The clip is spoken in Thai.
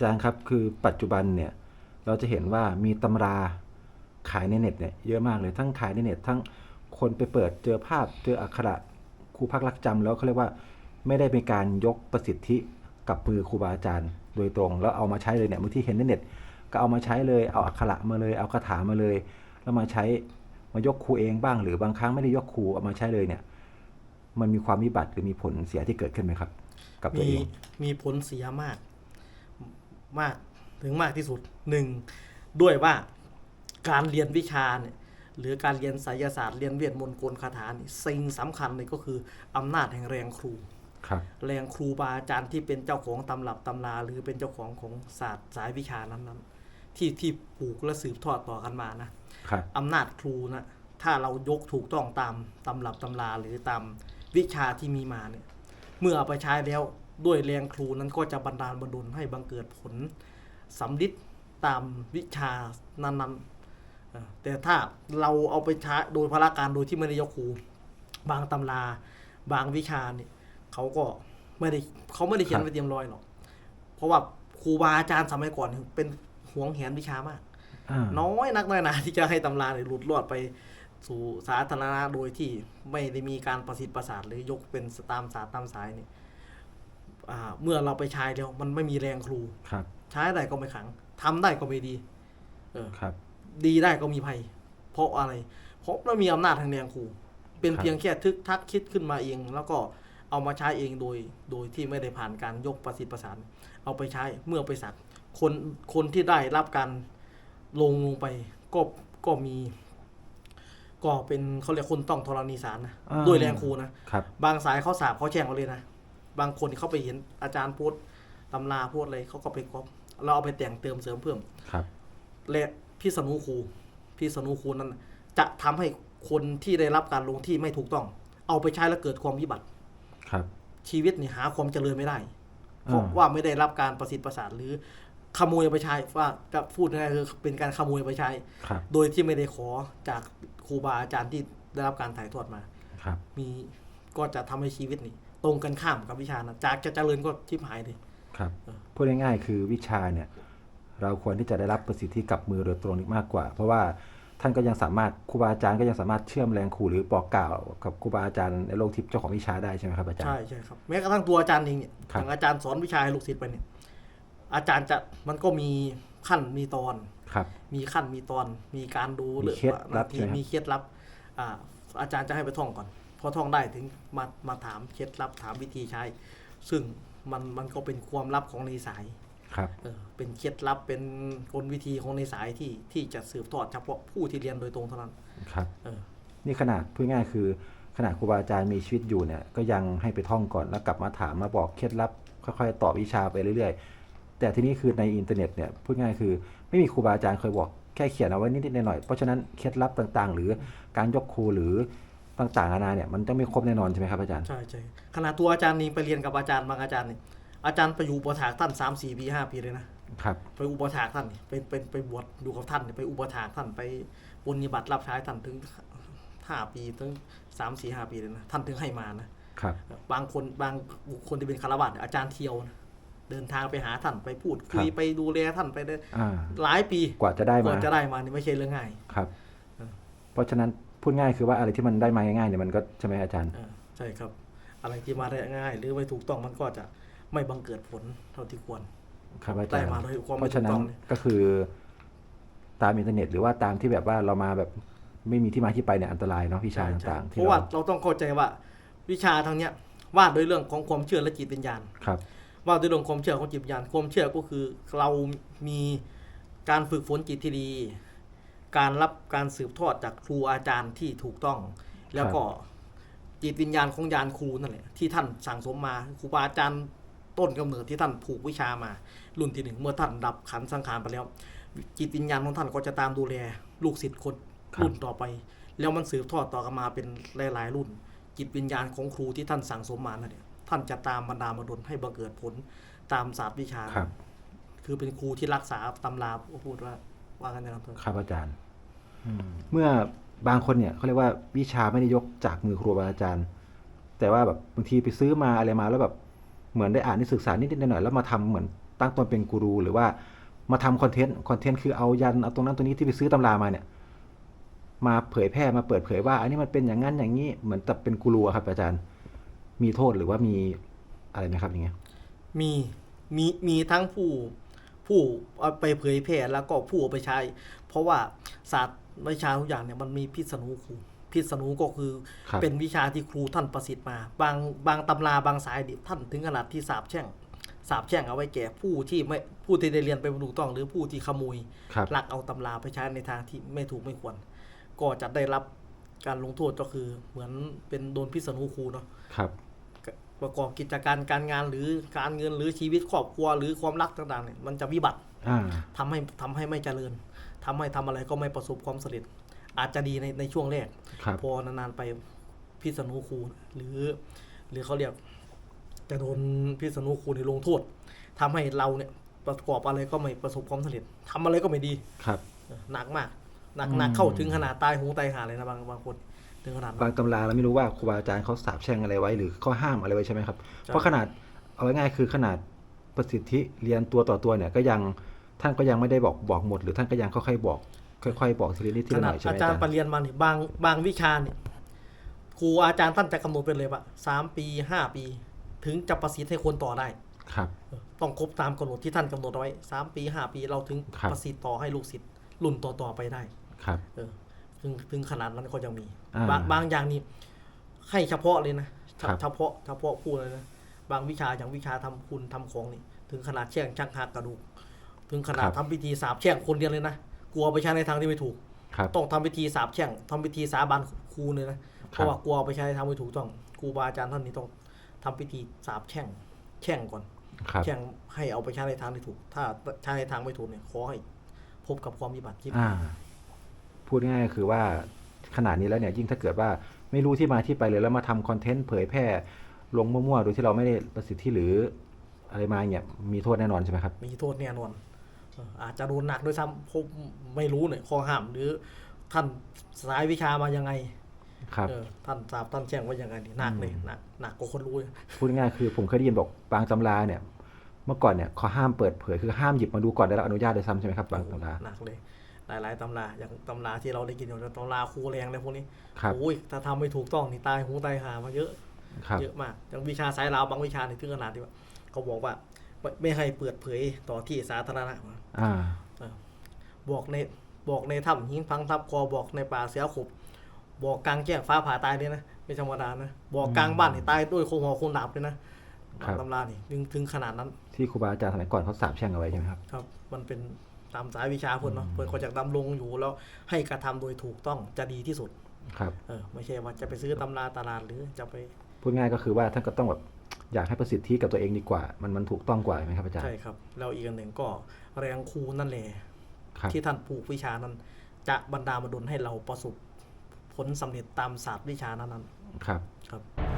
อาจารย์ครับ คือปัจจุบันเนี่ยเราจะเห็นว่ามีตำราขายในเน็ตเนี่ยเยอะมากเลยทั้งขายในเน็ต ทั้งคนไปเปิดเจอภาพเจออักขระครูพักรักจำแล้วเขาเรียกว่าไม่ได้เป็นการยกประสิทธิกับมือครูบาอาจารย์ โดยตรง แล้วเอามาใช้เลยเนี่ยบางที่เห็นในเน็ต ก็เอามาใช้เลยเอาอักขระมาเลยเอาคาถามาเลย แล้วมาใช้มายกครูเองบ้าง หรือบางครั้งไม่ได้ยกครูเอามาใช้เลยเนี่ยมันมีความวิบัติหรือมีผลเสียที่เกิดขึ้นไหมครับ กับตัวเองมีผลเสียมาก มากถึงมากที่สุดหนึ่งด้วยว่าการเรียนวิชาเนี่ยหรือการเรียนไสยศาสตร์เรียนเวทมนต์กลคาถานี่สิ่งสำคัญเลยก็คืออำนาจแห่งแรงครูครับแรงครูบาอาจารย์ที่เป็นเจ้าของตำรับตำราหรือเป็นเจ้าของของศาสตร์สายวิชานั้นๆ ที่ที่ปลูกและสืบทอดต่อกันมานะครับอำนาจครูนะถ้าเรายกถูกต้องตามตำรับตำราหรือตามวิชาที่มีมาเนี่ยเมื่อเอาไปใช้แล้ว ด้วยแรงครูนั้นก็จะบันดาลบันดลให้บังเกิดผลสำลิดตามวิชานั้นๆเอ่อแต่ถ้าเราเอาไปใช้โดยพละการโดยที่ไม่ได้ยกครู บางตำราบางวิชาเนี่ยเขาก็ไม่ได้เขาไม่ได้เขียนไว้เตรียมรอยหรอก เพราะว่าครูบาอาจารย์สมัยก่อนเป็นหวงแหนวิชามากอ่าน้อยนักน้อยหนาที่จะให้ตำราเนี่ยหลุดรอดไปสู่สาธารณะโดยที่ไม่ได้มีการประสิทธิ์ประสาทหรือยกเป็นตามศาสตร์ตามสายเนี่ยอ่า เมื่อเราไปใช้แล้วมันไม่มีแรงครูครับ ใช้ได้ก็ไม่ขังทำได้ก็ไม่ดี เออครับ ดีได้ก็มีภัย เพราะอะไร เพราะเรามีอำนาจทางแรงครู เป็นครับเพียงแค่ทึกทักคิดขึ้นมาเอง แล้วก็เอามาใช้เองโดยโดยที่ไม่ได้ผ่านการยกประสิทธิ์ประสาน เอาไปใช้เมื่อไปสักคนคนที่ได้รับการลงลงไปก็ก็มี ก็เป็นเขาเรียกคนต้องธรณีสารนะอ่าด้วยแรงครูนะครับบางสายเขาสาบเขาแช่งเอาเลยนะ บางคนเขาไปเห็นอาจารย์โพูดตำราพูดอะไรเขาก็ไปก๊อปเราเอาไปแต่งเติมเสริมเพิ่มครับ และพี่สนุครูพี่สนุครูนั้น จะทำให้คนที่ได้รับการลงที่ไม่ถูกต้อง เอาไปใช้แล้วเกิดความวิบัติครับ ชีวิตนี่หาความเจริญไม่ได้เพราะอ่าว่าไม่ได้รับการประสิทธิ์ประสานหรือขโมยเอาไปใช้ว่าจะพูดง่ายๆคือเป็นการขโมยเอาไปใช้ครับโดยที่ไม่ได้ขอจากครูบาอาจารย์ที่ได้รับการถ่ายทอดมาครับมีก็จะทำให้ชีวิตนี่ ตรงกันข้ามกับวิชานะจากจะเจริญก็ทิพหายเลยครับเออพูดง่ายๆคือวิชาเนี่ยเราควรที่จะได้รับประสิทธิกับมือโดยตรงนี้มากกว่า เพราะว่าท่านก็ยังสามารถครูบาอาจารย์ก็ยังสามารถเชื่อมแรงครูหรือบอกกล่าวกับครูบาอาจารย์ในโลกทิพย์เจ้าของวิชาได้ใช่ไหมครับอาจารย์ใช่ใช่ครับแม้กระทั่งตัวอาจารย์เองเนี่ยครัอบย่างอาจารย์สอนวิชาให้ลูกศิษย์ไปเนี่ยอาจารย์จะมันก็มีขั้นมีตอนครับ มีขั้นมีตอนมีการดูมีหรือเคล็ดลับทีใช่ไหมครับมีเคล็ดลับอ่าอาจารย์จะให้ไปท่องก่อน พอท่องได้ถึงมามาถามเคล็ดลับถามวิธีใช้ ซึ่งมันมันก็เป็นความลับของในสายครับเออเป็นเคล็ดลับเป็นกลวิธีของในสายที่ที่จะสืบทอดเฉพาะผู้ที่เรียนโดยตรงเท่านั้นครับเออนี่ขนาดพูดง่ายๆคือขนาดครูบาอาจารย์มีชีวิตอยู่เนี่ยก็ยังให้ไปท่องก่อนแล้วกลับมาถามมาบอกเคล็ดลับค่อยๆต่อวิชาไปเรื่อยๆ แต่ที่นี่คือในอินเทอร์เน็ตเนี่ยพูดง่ายๆคือไม่มีครูบาอาจารย์เคยบอกแค่เขียนเอาไว้นิดๆหน่อยๆเพราะฉะนั้นเคล็ดลับต่างๆ หรือการยกครูหรือ ต่างๆนานาเนี่ยมันต้องไม่ครบแน่นอนใช่ไหมครับอาจารย์ใช่ใช่ขณะตัวอาจารย์นี่ไปเรียนกับอาจารย์บางอาจารย์นี่อาจารย์ไปอยู่อุปถากท่านสามสี่ปีห้าปีเลยนะครับไปอุปถากท่านนี่ไปไปไปบวชอยู่กับท่านนี่ไปอุปถากท่านไปปฏิบัติรับใช้ท่านถึงห้าปีถึงสามสี่ห้าปีเลยนะท่านถึงให้มานะครับบางคนบางบุคคลที่เป็นคารวะเนี่ยอาจารย์เที่ยวนะเดินทางไปหาท่านไปพูดคุยครับไปดูแลท่านไปได้อ่าหลายปีกว่าจะได้กมาว่าจะได้มานี่ไม่ใช่เรื่องง่ายครับเออเพราะฉะนั้น พูดง่ายคือว่าอะไรที่มันได้มาง่ายๆเนี่ยมันก็ใช่ไหมอาจารย์เออใช่ครับ อะไรที่มาได้ง่าย หรือไม่ถูกต้องมันก็จะไม่บังเกิดผลเท่าที่ควรครับอาจารได้ย์มาโดยความเพไม่ราะถูฉะกนั้ต้นองเนี่ยก็คือตามอินเทอร์เน็ต หรือว่าตามที่แบบว่าเรามาแบบไม่มีที่มาที่ไปเนี่ยอันตรายเนาะวิชาใช่ต่างๆเพที่ราะว่าเราเราต้องเข้าใจว่า วิชาทางเนี้ยว่าด้วยเรื่องของความเชื่อและจิตวิญญาณครับ ว่าด้วยเรื่องความเชื่อของจิตวิญญาณความเชื่อก็คือเรามีการฝึกฝนจิตที่ดี การรับการสืบทอดจากครูอาจารย์ที่ถูกต้อง แล้วก็จิตวิญญาณของญาณครูนั่นแหละที่ท่านสั่งสมมาครูบาอาจารย์ต้นกำเนิดที่ท่านผูกวิชามา รุ่นที่หนึ่งเมื่อท่านดับขันธ์สังขารไปแล้ว จิตวิญญาณของท่านก็จะตามดูแลลูกศิษย์คนครับรุ่นต่อไป แล้วมันสืบทอดต่อกันมาเป็นหลาย ๆ รุ่น จิตวิญญาณของครูที่ท่านสั่งสมมานั่นเนี่ยท่านจะตามบรรดามาดลให้บังเกิดผลตามศาสตร์วิชาครับคือเป็นครูที่รักษาตำราพูดว่า ว่ากันนะครับครับอาจารย์ เมื่อบางคนเนี่ยเขาเรียกว่าวิชาไม่ได้ยกจากมือครูบาอาจารย์ แต่ว่าแบบบางทีไปซื้อมาอะไรมาแล้วแบบเหมือนได้อ่านได้ศึกษานิดๆหน่อยๆแล้วมาทำเหมือนตั้งตนเป็นกูรูหรือว่ามาทำคอนเทนต์คอนเทนต์คือเอายันเอาตรงนั้นตรงนี้ที่ไปซื้อตำรามาเนี่ย มาเผยแพร่มาเปิดเผยว่า อันนี้มันเป็นอย่างนั้นอย่างนี้เหมือนแต่เป็นกูรูอะครับ อาจารย์ มีโทษหรือว่ามีอะไรไหมครับอย่างเงี้ยมีมีมีทั้งผู้ ผู้เอาไปเผยแพร่แล้วก็ผู้เอาไปใช้ เพราะว่าศาสตร์วิชาทุกอย่างเนี่ยมันมีพิษณุครูพิษณุก็คือครับเป็นวิชาที่ครูท่านประสิทธิ์มา บางบางตำราบางสายดิท่านถึงขนาดที่สาบแช่งสาบแช่งเอาไว้แก่ผู้ที่ไม่ผู้ที่ได้เรียนไปไม่ถูกต้อง หรือผู้ที่ขโมยครับลักเอาตำราไปใช้ในทางที่ไม่ถูกไม่ควร ก็จะได้รับการลงโทษก็คือเหมือนเป็นโดนพิษณุครูเนาะครับ ประกอบกิจการการงานหรือการเงินหรือชีวิตครอบครัวหรือความรักต่างๆเนี่ยมันจะวิบัติอ่าทำให้ทำให้ไม่เจริญทำให้ทำอะไรก็ไม่ประสบความสำเร็จ อาจจะดีในในช่วงแรกครับพอนานๆไปพิษณุครูหรือ หรือเขาเรียกจะโดนพิษณุครูในลงโทษทำให้เราเนี่ยประกอบอะไรก็ไม่ประสบความสำเร็จทำอะไรก็ไม่ดีครับเออหนักมากหนักอืมหนักเข้าถึงขนาดตายหูตายหาเลยนะบางบางคน ถึงขนาดนั้น บางตำราเราไม่รู้ว่าครูบาอาจารย์เขาสาบแช่งอะไรไว้ หรือเขาห้ามอะไรไว้ใช่ไหมครับ ใช่ เพราะขนาดเอาง่ายๆคือขนาดประสิทธิเรียนตัวต่อตัวเนี่ยก็ยังท่านก็ยังไม่ได้บอกบอกหมด หรือท่านก็ยังค่อยๆบอก ค่อยๆบอกทีละนิดทีขละหนาน่ดอยใช่ไหมอาอาจาจารรย์ย์ปรริญญามาเนี่ยบางบางวิชาเนี่ยครูอาจารย์ท่านจะกำหนดเป็นเลยว่าสามปีห้าปี ถึงจะประสิทธิ์ให้คนต่อได้ ครับเออต้องครบตามกำหนดที่ท่านกำหนดเอาไว้สามปีห้าปีเราถึงครับ ประสิทธิ์ต่อให้ลูกศิษย์รุ่นต่อๆไปได้ ครับ เออ ถึงถึงขนาดนั้นก็ยังมี อ่าบางบางอย่างนี่ให้เฉพาะเลยนะครับ เฉพาะเฉพาะพูดเลยนะบางวิชาอย่างวิชาทำคุณทำของนี่ ถึงขนาดแช่งชักหักกระดูก ถึงขนาดครับทำพิธีสาบแช่งคนเดียวเลยนะกลัวไปใช้ในทางที่ไม่ถูก ครับ ต้องทำพิธีสาบแช่งทำพิธีสาบานครูเลยนะเพราะว่ากลัวเอาไปใช้ในทางไม่ถูกต้องครูบาอาจารย์ท่านนี้ต้องทำพิธีสาบแช่งแช่งก่อน ครับ แช่งให้เอาไปใช้ในทางที่ถูก ถ้าใช้ในทางไม่ถูกเนี่ยขอให้พบกับความวิบัติที่ อ่า พูดง่ายๆคือว่าขนาดนี้แล้วเนี่ยยิ่งถ้าเกิดว่าไม่รู้ที่มาที่ไปเลยแล้วมาทำคอนเทนต์เผยแพร่ลงมั่วๆโดยที่เราไม่ได้ประสิทธิหรืออะไรมาเนี่ยมีโทษแน่นอนใช่ไหมครับ มีโทษแน่นอนเอ่ออาจจะโดนหนักด้วยซ้ำผมไม่รู้เนี่ยข้อห้ามหรือท่านสายวิชามายังไงครับเออท่านสาบท่านแจ้งว่ายังไงนี่หนักเลยอืมหนักหนักกว่าคนรู้เลยพูดง่ายๆคือผมเคยได้ยินบอกบางตำราเนี่ย เมื่อก่อนเนี่ยเขาห้ามเปิดเผยคือห้ามหยิบมาดูก่อนได้รับอนุญาตด้วยซ้ำใช่ไหมครับบางตำราหนักเลย หลาย ๆตำราอย่างตำราที่เราได้กินอย่างตำราครูแรงอะไรพวกนี้ครับโอ้ยถ้าทำไม่ถูกต้องนี่ตายหูตายหามาเยอะครับเยอะมากอย่างวิชาสายลาวบางวิชาในถึงขนาดที่ว่าเขาบอกว่าไม่ไม่ให้เปิดเผยต่อที่สาธารณะอ่าบอกในบอกในถ้ำหิงพังทับคอบอกในป่าเสือขบบอกกลางแจ้งฟ้าผ่าตายเลยนะไม่ธรรมดานะบอกกลางบ้านให้ตายด้วยโคงหัวโคงดาบเลยนะครับตำรานี่ถึงถึงขนาดนั้น ที่ครูบาอาจารย์สมัยก่อนเขาสาบแช่งเอาไว้ใช่ไหมครับครับ มันเป็น ตามสายวิชาเพิ่นเนาะเพิ่นก็จะดำรงอยู่แล้วให้กระทำโดยถูกต้องจะดีที่สุดครับเออไม่ใช่ว่าจะไปซื้อตำราตลาดหรือจะไป พูดง่ายก็คือว่าท่านก็ต้องแบบอยากให้ประสิทธิกับตัวเองดีกว่า มันมันถูกต้องกว่าไหมครับอาจารย์ใช่ครับแล้วอีกอันหนึ่งก็แรงครูนั่นแหละครับที่ท่านปลูกวิชานั้น จะบรรดามาดลให้เราประสบผลสำเร็จตามศาสตร์วิชานั้นครับๆครับ